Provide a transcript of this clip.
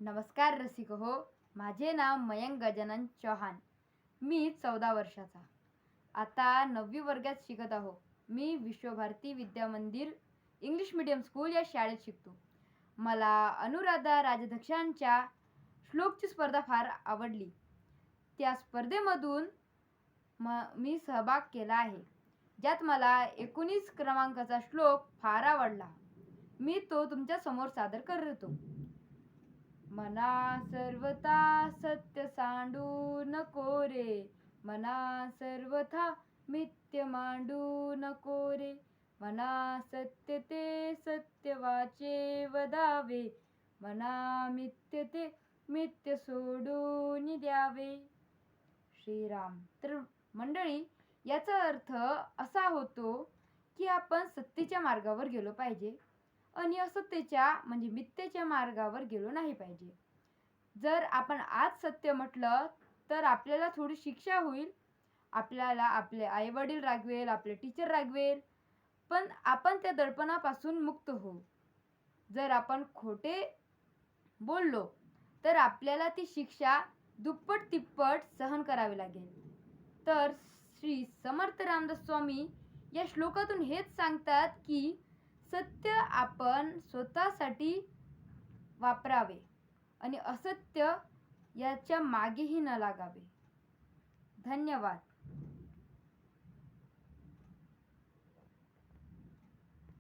नमस्कार रसिक हो. माझे नाव मयंक गजानन चौहान. मी चौदा वर्षाचा. आता नववी वर्गात शिकत आहो. मी विश्वभारती विद्या मंदिर इंग्लिश मीडियम स्कूल या शाळेत शिकतो. मला अनुराधा राजधक्षांच्या श्लोकची स्पर्धा फार आवडली. त्या स्पर्धेमधून म मी सहभाग केला आहे. ज्यात मला एकोणीस क्रमांकाचा श्लोक फार आवडला. मी तो तुमच्यासमोर सादर करतो. मना सर्वथा सत्य सांडू नको रे. मना सर्वथा मिथ्य मांडू नको रे. मना सत्य ते सत्य वाचे वदावे. मना मिथ्य ते मिथ्य सोडून द्यावे. श्रीराम. तर मंडळी याचा अर्थ असा होतो की आपण सत्तेच्या मार्गावर गेलो पाहिजे. आणि असत्यच्या म्हणजे मिथ्येच्या मार्गावर गेलो नाही पाहिजे. जर आपण आज सत्य म्हटलं तर आपल्याला थोडी शिक्षा होईल. आपल्याला आपले आईवडील रागवेल आपले टीचर रागवेल. पण आपण त्या दडपणापासून मुक्त होऊ. जर आपण खोटे बोललो तर आपल्याला ती शिक्षा दुप्पट तिप्पट सहन करावी लागेल. तर श्री समर्थ रामदास स्वामी या श्लोकातून हेच सांगतात की सत्य आपण स्वतःसाठी वापरावे आणि असत्य याच्या मागेही न लागावे. धन्यवाद.